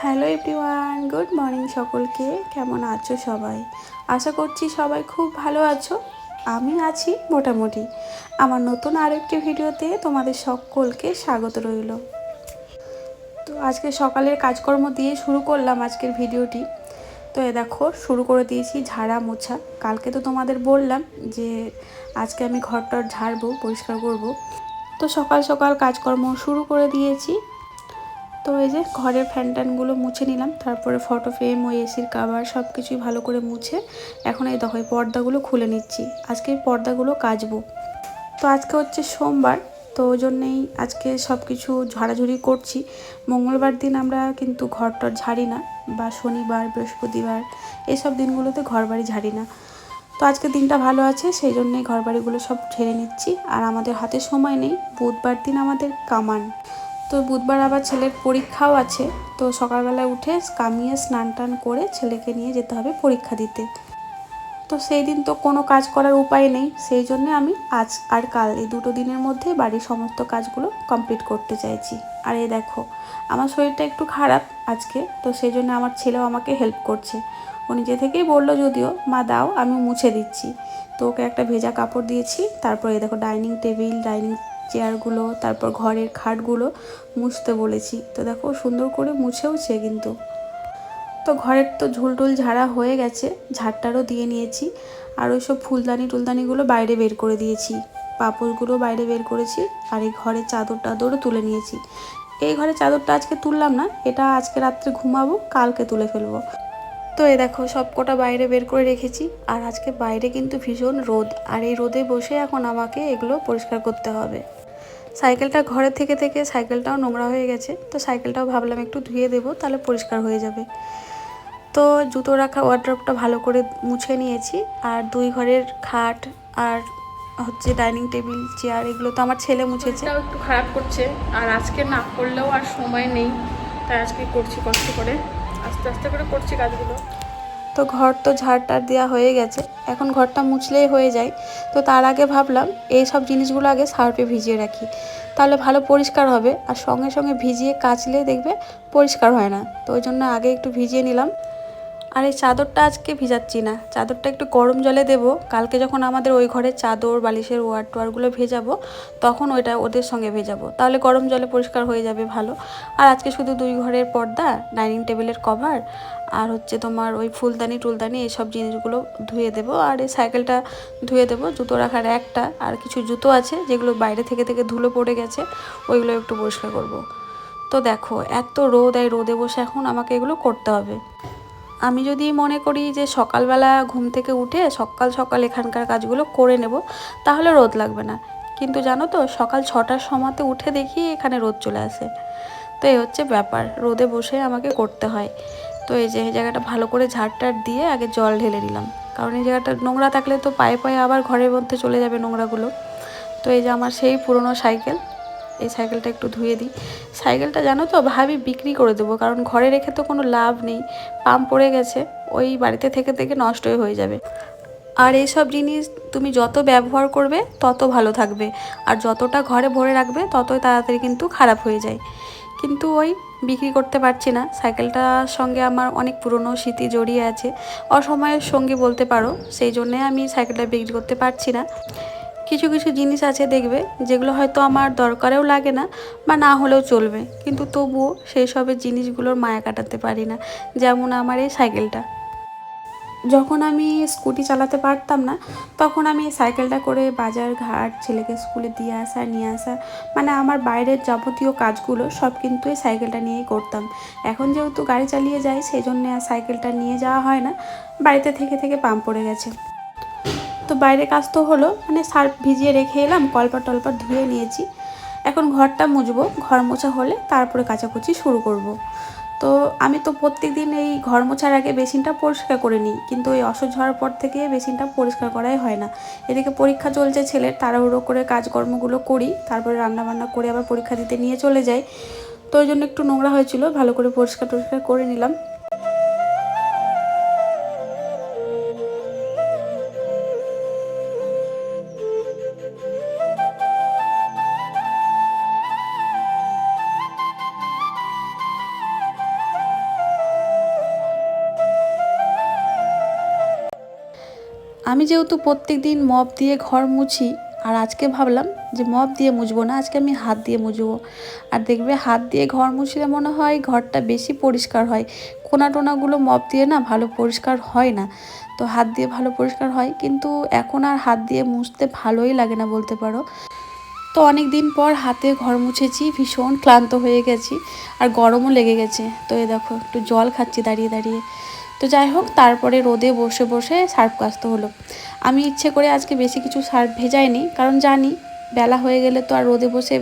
Hello everyone, good morning সকলকে। কেমন আছো সবাই? আশা করছি সবাই খুব ভালো আছো। আমি আছি মোটামুটি। আমার নতুন আরেকটি ভিডিওতে তোমাদের সকলকে স্বাগত রইল। তো আজকে সকালের কাজকর্ম দিয়ে শুরু করলাম আজকের ভিডিওটি। তো এ দেখো, শুরু করে দিয়েছি ঝাড়া মোছা। কালকে তো তোমাদের বললাম যে আজকে আমি ঘরটর ঝাড়বো, পরিষ্কার করব। তো সকাল সকাল কাজকর্ম শুরু করে দিয়েছি। তো এই যে ঘরের ফ্যান ট্যানগুলো মুছে নিলাম, তারপরে ফটো ফ্রেম ওই এসির কাভার সব কিছুই ভালো করে মুছে এখন এই দেখো এই পর্দাগুলো খুলে নিচ্ছি। আজকে পর্দাগুলো কাচবো। তো আজকে হচ্ছে সোমবার, তো ওই জন্যেই আজকে সব কিছু ঝাড়াঝুড়ি করছি। মঙ্গলবার দিন আমরা কিন্তু ঘর টর ঝাড়ি না, বা শনিবার, বৃহস্পতিবার এসব দিনগুলোতে ঘর বাড়ি ঝাড়ি না। তো আজকে দিনটা ভালো আছে, সেই জন্যেই ঘর বাড়িগুলো সব ঝেড়ে নিচ্ছি। আর আমাদের হাতে সময় নেই, বুধবার দিন আমাদের কামান। তো বুধবার আবার ছেলের পরীক্ষাও আছে। তো সকালবেলায় উঠে কামিয়ে স্নান টান করে ছেলেকে নিয়ে যেতে হবে পরীক্ষা দিতে। তো সেই দিন তো কোনো কাজ করার উপায় নেই। সেই জন্য আমি আজ আর কাল এই দুটো দিনের মধ্যে বাড়ির সমস্ত কাজগুলো কমপ্লিট করতে চাইছি। আর এই দেখো, আমার শরীরটা একটু খারাপ আজকে, তো সেই জন্য আমার ছেলেও আমাকে হেল্প করছে। ও নিজে থেকেই বলল যদিও, মা দাও আমি মুছে দিচ্ছি। তো ওকে একটা ভেজা কাপড় দিয়েছি। তারপরে দেখো ডাইনিং টেবিল ডাইনিং চেয়ারগুলো, তারপর ঘরের খাটগুলো মুছতে বলেছি। তো দেখো সুন্দর করে মুছেওছে কিন্তু। তো ঘরের তো ঝুলটুল ঝাড়া হয়ে গেছে, ঝাড়টারও দিয়ে নিয়েছি। আর ওই সব ফুলদানি টুলদানিগুলো বাইরে বের করে দিয়েছি। পাপড়গুলো বাইরে বের করেছি আর এই ঘরের চাদর টাদরও তুলে নিয়েছি। এই ঘরের চাদরটা আজকে তুললাম না, এটা আজকে রাত্রে ঘুমাবো, কালকে তুলে ফেলব। তো এ দেখো সব কটা বাইরে বের করে রেখেছি। আর আজকে বাইরে কিন্তু ভীষণ রোদ, আর এই রোদে বসে এখন আমাকে এগুলো পরিষ্কার করতে হবে। সাইকেলটা ঘরে থেকে থেকে সাইকেলটাও নোংরা হয়ে গেছে, তো সাইকেলটাও ভাবলাম একটু ধুয়ে দেবো, তাহলে পরিষ্কার হয়ে যাবে। তো জুতো রাখা ওয়ার্ড্রপটা ভালো করে মুছে নিয়েছি, আর দুই ঘরের খাট আর হচ্ছে ডাইনিং টেবিল চেয়ার এগুলো তো আমার ছেলে মুছেছে। একটু খারাপ করছে, আর আজকে না করলেও আর সময় নেই, তাই আজকে করছি কষ্ট করে। আস্তে আস্তে করে করছি কাজগুলো। তো ঘর তো ঝাড়টার দেওয়া হয়ে গেছে। এখন ঘরটা মুছলেই হয়ে যায়। তো তার আগে ভাবলাম, এই সব জিনিসগুলো আগে সার্ফে ভিজিয়ে রাখি। তাহলে ভালো পরিষ্কার হবে। আর সঙ্গে সঙ্গে ভিজিয়ে কাচলে দেখবে পরিষ্কার হয় না। তো ওই জন্য আগে একটু ভিজিয়ে নিলাম। আর এই চাদরটা আজকে ভিজাচ্ছি না। চাদরটা একটু গরম জলে দেব। কালকে যখন আমাদের ওই ঘরে চাদর, বালিশের ওয়ার টোয়ারগুলো ভেজাবো, তখন ওইটা ওদের সঙ্গে ভেজাবো। তাহলে গরম জলে পরিষ্কার হয়ে যাবে ভালো। আর আজকে শুধু দুই ঘরের পর্দা, ডাইনিং টেবিলের কভার, আর হচ্ছে তোমার ওই ফুলদানি, টুলদানি এইসব জিনিসগুলো ধুয়ে দেবো। আর এই সাইকেলটা ধুয়ে দেবো, জুতো রাখার একটা। আর কিছু জুতো আছে যেগুলো বাইরে থেকে থেকে ধুলো পড়ে গেছে, ওইগুলো একটু পরিষ্কার করব। তো দেখো, এত রোদ, এই রোদে বসে এখন আমাকে এগুলো করতে হবে। আমি যদি মনে করি যে সকালবেলা ঘুম থেকে উঠে সকাল সকাল এখানকার কাজগুলো করে নেব, তাহলে রোদ লাগবে না। কিন্তু জানো তো, সকাল ছটার সময়তে উঠে দেখি এখানে রোদ চলে আসে। তো এই হচ্ছে ব্যাপার, রোদে বসে আমাকে করতে হয়। তো এই যে এই জায়গাটা ভালো করে ঝাড়টার দিয়ে আগে জল ঢেলে দিলাম কারণ এই জায়গাটা নোংরা থাকলে তো পায়ে পায়ে আবার ঘরের মধ্যে চলে যাবে নোংরাগুলো। তো এই যে আমার সেই পুরনো সাইকেল এই সাইকেলটা একটু ধুয়ে দিই। সাইকেলটা জানো তো, ভাবি বিক্রি করে দেবো, কারণ ঘরে রেখে তো কোনো লাভ নেই। পাম্প পড়ে গেছে, ওই বাড়িতে থেকে থেকে নষ্টই হয়ে যাবে। আর এইসব জিনিস তুমি যত ব্যবহার করবে, তত ভালো থাকবে। আর যতটা ঘরে ভরে রাখবে, ততই তাড়াতাড়ি কিন্তু খারাপ হয়ে যায়। কিন্তু ওই বিক্রি করতে পারছি না। সাইকেলটার সঙ্গে আমার অনেক পুরনো স্মৃতি জড়িয়ে আছে। অসময়ের সঙ্গী বলতে পারো, সেই জন্যে আমি সাইকেলটা বিক্রি করতে পারছি না। কিছু কিছু জিনিস আছে দেখবে, যেগুলো হয়তো আমার দরকারেও লাগে না বা না হলেও চলবে। কিন্তু তবুও সেই সবের জিনিসগুলোর মায়া কাটাতে পারি না, যেমন আমার এই সাইকেলটা। যখন আমি স্কুটি চালাতে পারতাম না, তখন আমি সাইকেলটা করে বাজার ঘাট, ছেলেকে স্কুলে দিয়ে আসা, নিয়ে আসা মানে আমার বাইরের যাবতীয় কাজগুলো সব কিন্তু এই সাইকেলটা নিয়েই করতাম। এখন যেহেতু গাড়ি চালিয়ে যাই সেই জন্যে আর সাইকেলটা নিয়ে যাওয়া হয় না, বাড়িতে থেকে থেকে পাম্প পড়ে গেছে। তো বাইরে কাজ তো হলো মানে সার্ফ ভিজিয়ে রেখে এলাম কলপার টলপার ধুয়ে নিয়েছি। এখন ঘরটা মুছবো, ঘর মোছা হলে তারপরে কাচাকুচি শুরু করব। তো আমি তো প্রত্যেক দিন এই ঘর মোছার আগে বেসিনটা পরিষ্কার করে নিই, কিন্তু এই অসহ্য হওয়ার পর থেকে বেসিনটা পরিষ্কার করাই হয় না। এদিকে পরীক্ষা চলছে ছেলের, তাড়াহুড়ো করে কাজকর্মগুলো করি, তারপরে রান্নাবান্না করে আবার পরীক্ষা দিতে নিয়ে চলে যাই। তো ওই জন্য একটু নোংরা হয়েছিল, ভালো করে পরিষ্কার টরিষ্কার করে নিলাম। আমি যেহেতু প্রত্যেক দিন মপ দিয়ে ঘর মুছি, আর আজকে ভাবলাম যে মপ দিয়ে মুছবো না, আজকে আমি হাত দিয়ে মুছবো। আর দেখবে হাত দিয়ে ঘর মুছলে মনে হয় ঘরটা বেশি পরিষ্কার হয়। কোনা টোনাগুলো মপ দিয়ে না ভালো পরিষ্কার হয় না। তো হাত দিয়ে ভালো পরিষ্কার হয়, কিন্তু এখন আর হাত দিয়ে মুছতে ভালোই লাগে না বলতে পারো। তো অনেক দিন পর হাতে ঘর মুছেছি, ভীষণ ক্লান্ত হয়ে গেছি, আর গরমও লেগে গেছে। তো এ দেখো, একটু জল খাচ্ছি দাঁড়িয়ে দাঁড়িয়ে। তো যাই হোক, তারপরে রোদে বসে বসে সার্ফ কাচতে হলো। আমি ইচ্ছে করে আজকে বেশি কিছু সার্ফ ভেজাইনি, কারণ জানি বেলা হয়ে গেলে তো আর রোদে বসে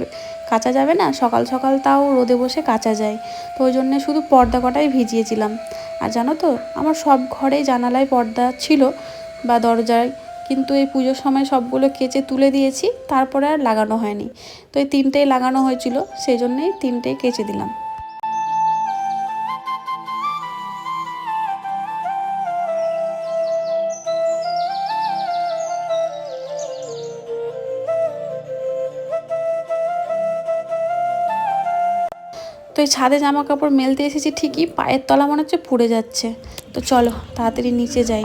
কাচা যাবে না, সকাল সকাল তাও রোদে বসে কাচা যায়। তো ওই জন্যে শুধু পর্দা কটাই ভিজিয়েছিলাম। আর জানো তো, আমার সব ঘরেই জানালায় পর্দা ছিল বা দরজায়, কিন্তু এই পুজোর সময় সবগুলো কেচে তুলে দিয়েছি, তারপরে আর লাগানো হয়নি। তো এই তিনটেই লাগানো হয়েছিল, সেই জন্যেই তিনটেই কেচে দিলাম। এই ছাদে জামা কাপড় মেলতে এসেছি ঠিকই, পায়ের তলা মনে হচ্ছে পুড়ে যাচ্ছে। তো চলো, তাড়াতাড়ি নিচে যাই।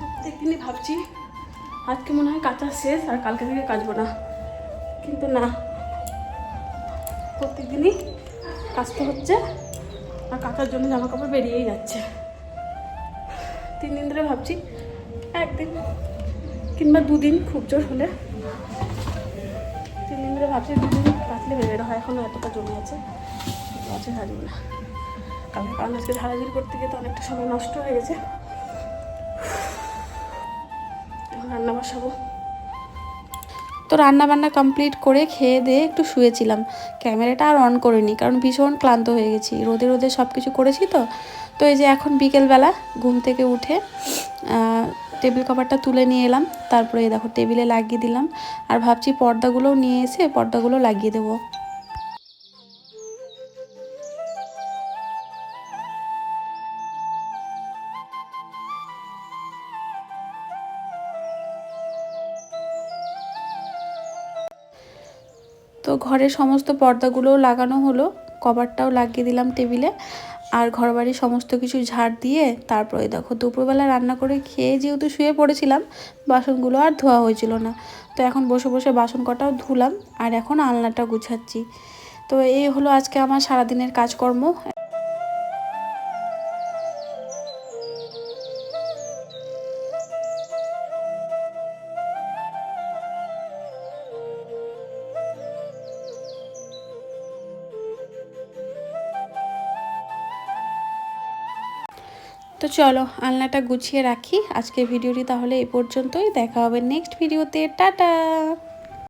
প্রত্যেকদিনই ভাবছি, আজকে মনে হয় কাঁচা শেষ আর কালকে থেকে কাচবো না। কিন্তু না, প্রত্যেকদিনই কাচতে হচ্ছে আর কাচার জন্য জামা কাপড় বেরিয়েই যাচ্ছে। তিন দিন ধরে ভাবছি, একদিন কিংবা দুদিন খুব জোর হলে ভাবছি দুদিন কাটলে বেরোনো হয়। এখনও এতটা জমে আছে। আছে হারিয়ে না কালকে কারণ আজকে ঝাড়াঝাড়ি করতে গিয়ে তো অনেকটা সময় নষ্ট হয়ে গেছে। এখন রান্না বসাবো। তো রান্না বান্না কমপ্লিট করে খেয়ে দিয়ে একটু শুয়েছিলাম। ক্যামেরাটা আর অন করিনি, কারণ ভীষণ ক্লান্ত হয়ে গেছি। রোদে রোদে সব কিছু করেছি তো। তো এই যে এখন বিকেলবেলা ঘুম থেকে উঠে টেবিল কভারটা তুলে নিয়ে এলাম, তারপরে দেখো টেবিলে লাগিয়ে দিলাম। আর ভাবছি পর্দাগুলোও নিয়ে এসে পর্দাগুলো লাগিয়ে দেবো। তো ঘরের সমস্ত পর্দাগুলোও লাগানো হলো, কভারটাও লাগিয়ে দিলাম টেবিলে। আর ঘরবাড়ির সমস্ত কিছু ঝাড় দিয়ে তারপরে দেখো দুপুরবেলা রান্না করে খেয়ে যেহেতু শুয়ে পড়েছিলাম, বাসনগুলো আর ধোয়া হয়েছিল না। তো এখন বসে বসে বাসন কটাও ধুলাম আর এখন আলনাটা গুছাচ্ছি। তো এই হলো আজকে আমার সারাদিনের কাজকর্ম। তো চলো আলনাটা গুছিয়ে রাখি। আজকের ভিডিওটি তাহলে এ পর্যন্তই। দেখা হবে নেক্সট ভিডিওতে টাটা!